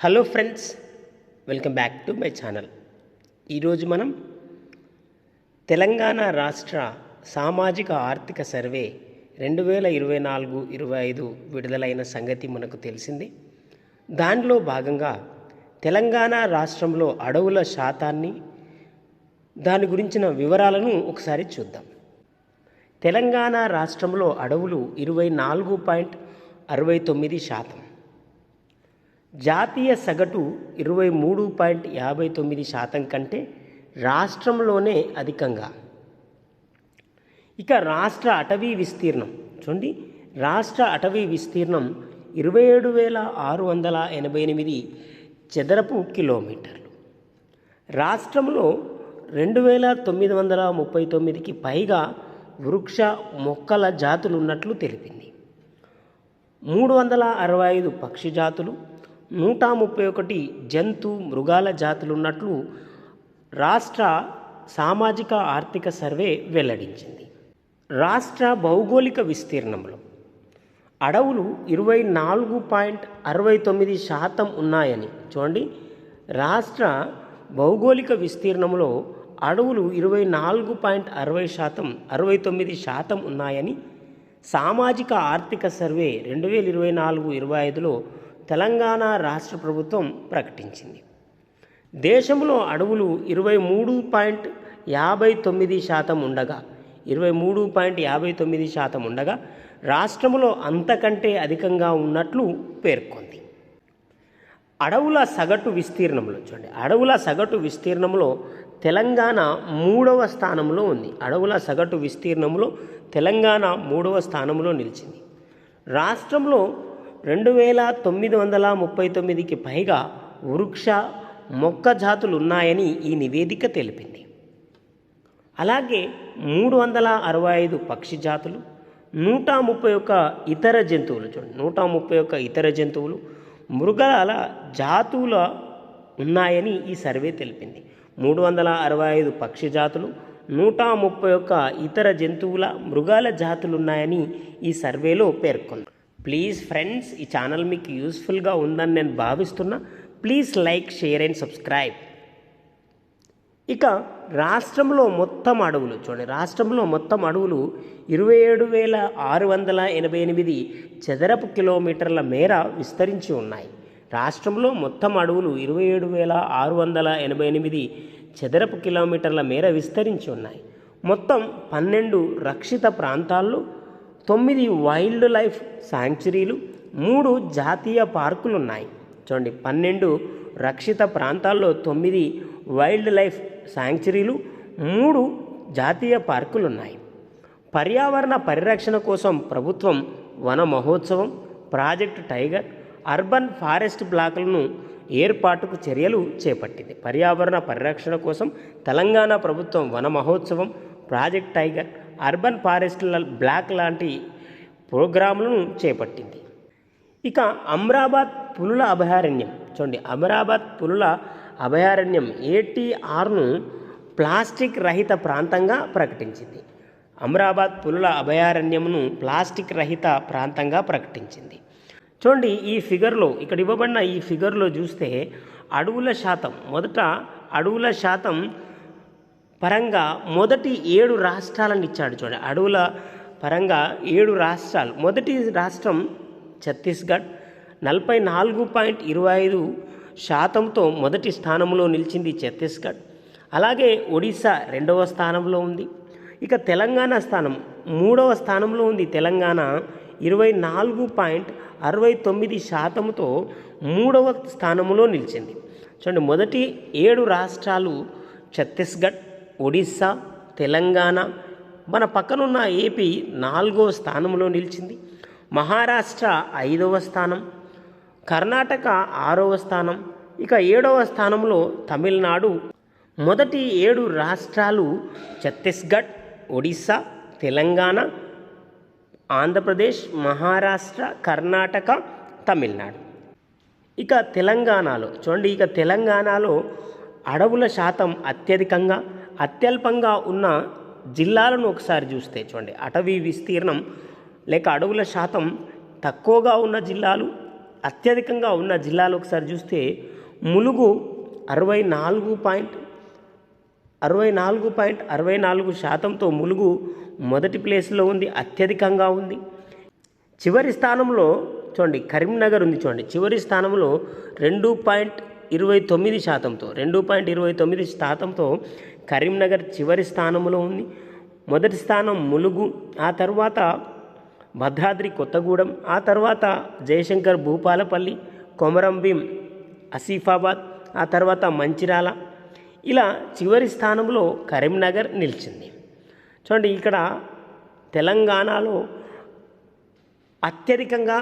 Hello friends welcome back to my channel ఈరోజు మనం తెలంగాణ రాష్ట్ర సామాజిక ఆర్థిక సర్వే రెండు వేల ఇరవై నాలుగు ఇరవై ఐదు విడుదలైన సంగతి మనకు తెలిసింది. దానిలో భాగంగా తెలంగాణ రాష్ట్రంలో అడవుల శాతాన్ని దాని గురించిన వివరాలను ఒకసారి చూద్దాం. తెలంగాణ రాష్ట్రంలో అడవులు ఇరవై నాలుగు పాయింట్ అరవై తొమ్మిది శాతం జాతీయ సగటు ఇరవై మూడు పాయింట్ యాభై తొమ్మిది శాతం కంటే రాష్ట్రంలోనే అధికంగా. ఇక రాష్ట్ర అటవీ విస్తీర్ణం. చూడండి రాష్ట్ర అటవీ విస్తీర్ణం ఇరవై ఏడు వేల ఆరు వందల ఎనభై ఎనిమిది చదరపు కిలోమీటర్లు. రాష్ట్రంలో రెండు వేల తొమ్మిది వందల ముప్పై తొమ్మిదికి పైగా వృక్ష మొక్కల జాతులు ఉన్నట్లు తెలిపింది. మూడు వందల అరవై ఐదు పక్షి జాతులు నూట ముప్పై ఒకటి జంతు మృగాల జాతులున్నట్లు రాష్ట్ర సామాజిక ఆర్థిక సర్వే వెల్లడించింది. రాష్ట్ర భౌగోళిక విస్తీర్ణంలో అడవులు ఇరవై నాలుగు పాయింట్ అరవై తొమ్మిది శాతం ఉన్నాయని చూడండి. రాష్ట్ర భౌగోళిక విస్తీర్ణంలో అడవులు ఇరవై నాలుగు పాయింట్ అరవై శాతం అరవై తొమ్మిది శాతం ఉన్నాయని సామాజిక ఆర్థిక సర్వే రెండు వేల ఇరవై నాలుగు ఇరవై ఐదులో తెలంగాణ రాష్ట్ర ప్రభుత్వం ప్రకటించింది. దేశంలో అడవులు ఇరవై మూడు పాయింట్ యాభై తొమ్మిది శాతం ఉండగా ఇరవై మూడు పాయింట్ యాభై తొమ్మిది శాతం ఉండగా రాష్ట్రంలో అంతకంటే అధికంగా ఉన్నట్లు పేర్కొంది. అడవుల సగటు విస్తీర్ణంలో చూడండి. అడవుల సగటు విస్తీర్ణంలో తెలంగాణ మూడవ స్థానంలో ఉంది. అడవుల సగటు విస్తీర్ణంలో తెలంగాణ మూడవ స్థానంలో నిలిచింది. రాష్ట్రంలో రెండు వేల తొమ్మిది వందల ముప్పై తొమ్మిదికి పైగా వృక్ష మొక్క జాతులు ఉన్నాయని ఈ నివేదిక తెలిపింది. అలాగే మూడు వందల అరవై ఐదు పక్షి జాతులు నూట ముప్పై ఒక్క ఇతర జంతువులు చూడండి. నూట ముప్పై ఒక్క ఇతర జంతువులు మృగాల జాతుల ఉన్నాయని ఈ సర్వే తెలిపింది. మూడు వందల అరవై ఐదు పక్షి జాతులు నూట ముప్పై ఒక్క ఇతర జంతువుల మృగాల జాతులు ఉన్నాయని ఈ సర్వేలో పేర్కొంది. ప్లీజ్ ఫ్రెండ్స్ ఈ ఛానల్ మీకు యూస్ఫుల్గా ఉందని నేను భావిస్తున్నా. Please like share and subscribe. ఇక రాష్ట్రంలో మొత్తం అడవులు చూడండి. రాష్ట్రంలో మొత్తం అడవులు ఇరవై ఏడు వేల ఆరు వందల ఎనభై ఎనిమిది చదరపు కిలోమీటర్ల మేర విస్తరించి ఉన్నాయి. రాష్ట్రంలో మొత్తం అడవులు ఇరవై ఏడు వేల ఆరు వందల ఎనభై ఎనిమిది చదరపు కిలోమీటర్ల మేర విస్తరించి ఉన్నాయి. మొత్తం పన్నెండు రక్షిత ప్రాంతాల్లో తొమ్మిది వైల్డ్ లైఫ్ శాంక్చురీలు మూడు జాతీయ పార్కులు ఉన్నాయి చూడండి పన్నెండు రక్షిత ప్రాంతాల్లో తొమ్మిది వైల్డ్ లైఫ్ శాంక్చురీలు మూడు జాతీయ పార్కులు ఉన్నాయి పర్యావరణ పరిరక్షణ కోసం ప్రభుత్వం వన మహోత్సవం ప్రాజెక్ట్ టైగర్ అర్బన్ ఫారెస్ట్ బ్లాకులను ఏర్పాటుకు చర్యలు చేపట్టింది. పర్యావరణ పరిరక్షణ కోసం తెలంగాణ ప్రభుత్వం వన మహోత్సవం project tiger urban forest block లాంటి ప్రోగ్రాంలను చేపట్టింది. ఇక అమ్రాబాద్ పులుల అభయారణ్యం. చూడండి అమరాబాద్ పులుల అభయారణ్యం ఏటీఆర్ను ప్లాస్టిక్ రహిత ప్రాంతంగా ప్రకటించింది. అమరాబాద్ పులుల అభయారణ్యంను ప్లాస్టిక్ రహిత ప్రాంతంగా ప్రకటించింది. చూడండి ఈ ఫిగర్లో ఇక్కడ ఇవ్వబడిన ఈ ఫిగర్లో చూస్తే అడవుల శాతం మొదట అడవుల శాతం పరంగా మొదటి ఏడు రాష్ట్రాలను ఇచ్చాడు చూడండి. అడవుల పరంగా ఏడు రాష్ట్రాలు. మొదటి రాష్ట్రం ఛత్తీస్గఢ్. నలభై నాలుగు పాయింట్ ఇరవై ఐదు శాతంతో మొదటి స్థానంలో నిలిచింది ఛత్తీస్గఢ్. అలాగే ఒడిశా రెండవ స్థానంలో ఉంది. ఇక తెలంగాణ స్థానం మూడవ స్థానంలో ఉంది. తెలంగాణ ఇరవై నాలుగు పాయింట్ అరవై తొమ్మిది శాతంతో మూడవ స్థానంలో నిలిచింది. చూడండి మొదటి ఏడు రాష్ట్రాలు ఛత్తీస్గఢ్ ఒడిస్సా తెలంగాణ మన పక్కనున్న ఏపీ నాలుగవ స్థానంలో నిలిచింది. మహారాష్ట్ర ఐదవ స్థానం కర్ణాటక ఆరవ స్థానం ఇక ఏడవ స్థానంలో తమిళనాడు. మొదటి ఏడు రాష్ట్రాలు ఛత్తీస్గఢ్ ఒడిస్సా తెలంగాణ ఆంధ్రప్రదేశ్ మహారాష్ట్ర కర్ణాటక తమిళనాడు. ఇక తెలంగాణలో చూడండి ఇక తెలంగాణలో అడవుల శాతం అత్యధికంగా అత్యల్పంగా ఉన్న జిల్లాలను ఒకసారి చూస్తే చూడండి. అటవీ విస్తీర్ణం లేక అడవుల శాతం తక్కువగా ఉన్న జిల్లాలు అత్యధికంగా ఉన్న జిల్లాలు ఒకసారి చూస్తే ములుగు అరవై నాలుగు పాయింట్ అరవై నాలుగు పాయింట్ అరవై నాలుగు శాతంతో ములుగు మొదటి ప్లేస్లో ఉంది అత్యధికంగా ఉంది. చివరి స్థానంలో చూడండి కరీంనగర్ ఉంది చూడండి. చివరి స్థానంలో రెండు పాయింట్ ఇరవై తొమ్మిది శాతంతో రెండు పాయింట్ ఇరవై తొమ్మిది శాతంతో కరీంనగర్ చివరి స్థానంలో ఉంది. మొదటి స్థానం ములుగు ఆ తర్వాత భద్రాద్రి కొత్తగూడెం ఆ తర్వాత జయశంకర్ భూపాలపల్లి కొమరంభీం ఆసిఫాబాద్ ఆ తర్వాత మంచిర్యాల ఇలా చివరి స్థానంలో కరీంనగర్ నిలిచింది. చూడండి ఇక్కడ తెలంగాణలో అత్యధికంగా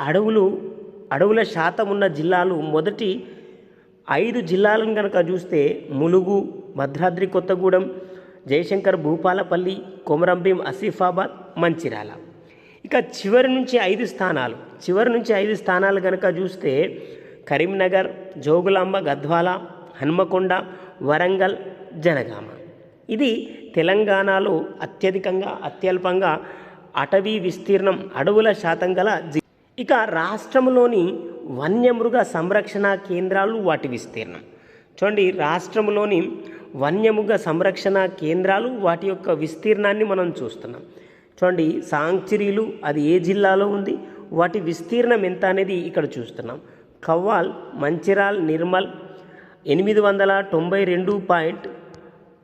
అడవులు అడవుల శాతం ఉన్న జిల్లాలు మొదటి ఐదు జిల్లాలను కనుక చూస్తే ములుగు భద్రాద్రి కొత్తగూడెం జయశంకర్ భూపాలపల్లి కొమరంభీం ఆసిఫాబాద్ మంచిర్యాల. ఇక చివరి నుంచి ఐదు స్థానాలు. చివరి నుంచి ఐదు స్థానాలు కనుక చూస్తే కరీంనగర్ జోగులాంబ గద్వాల హన్మకొండ వరంగల్ జనగామ. ఇది తెలంగాణలో అత్యధికంగా అత్యల్పంగా అటవీ విస్తీర్ణం అడవుల శాతం గల జి ఇక రాష్ట్రంలోని వన్యమృగ సంరక్షణ కేంద్రాలు వాటి విస్తీర్ణం. చూడండి రాష్ట్రంలోని వన్యమృగ సంరక్షణ కేంద్రాలు వాటి యొక్క విస్తీర్ణాన్ని మనం చూస్తున్నాం. చూడండి సాంక్చురీలు అది ఏ జిల్లాలో ఉంది? వాటి విస్తీర్ణం ఎంత అనేది ఇక్కడ చూస్తున్నాం. కవ్వాల్ మంచిరాల్ నిర్మల్ ఎనిమిది వందల తొంభై రెండు పాయింట్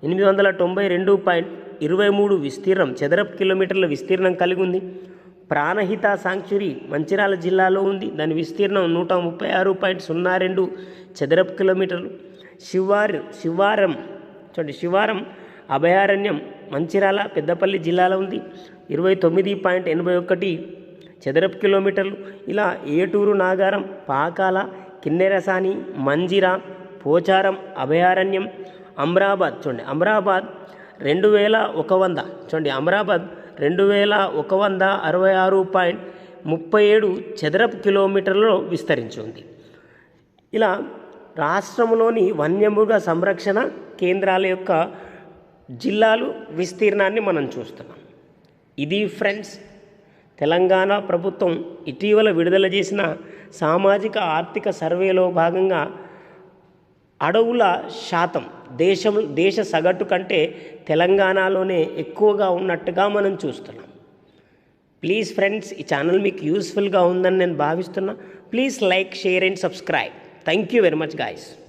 ఎనిమిది వందల తొంభై రెండు పాయింట్ ఇరవై మూడు విస్తీర్ణం. చదరపు కిలోమీటర్ల విస్తీర్ణం కలిగి ఉంది. ప్రాణహిత సాంక్చురీ మంచిర్యాల జిల్లాలో ఉంది. దాని విస్తీర్ణం నూట ముప్పై ఆరు పాయింట్ సున్నా రెండు చదరపు కిలోమీటర్లు. శివార్ శివారం చూడండి శివారం అభయారణ్యం మంచిర్యాల పెద్దపల్లి జిల్లాలో ఉంది. ఇరవై తొమ్మిది పాయింట్ ఎనభై ఒకటి చదరపు కిలోమీటర్లు. ఇలా ఏటూరు నాగారం పాకాల కిన్నెరసాని మంజిర పోచారం అభయారణ్యం అమ్రాబాద్ చూడండి అమ్రాబాద్ రెండు వేల ఒక వంద. చూడండి అమరాబాద్ రెండు వేల ఒక వంద అరవై ఆరు పాయింట్ ముప్పై ఏడు చదరపు కిలోమీటర్లలో విస్తరించి ఉంది ఇలా రాష్ట్రంలోని వన్యమృగ సంరక్షణ కేంద్రాల యొక్క జిల్లాలు విస్తీర్ణాన్ని మనం చూస్తున్నాం. ఇది ఫ్రెండ్స్ తెలంగాణ ప్రభుత్వం ఇటీవల విడుదల చేసిన సామాజిక ఆర్థిక సర్వేలో భాగంగా అడవుల శాతం దేశం దేశ సగటు కంటే తెలంగాణలోనే ఎక్కువగా ఉన్నట్టుగా మనం చూస్తున్నాం. ప్లీజ్ ఫ్రెండ్స్ ఈ ఛానల్ మీకు యూస్ఫుల్గా ఉందని నేను భావిస్తున్నా. Please like share and subscribe thank you very much guys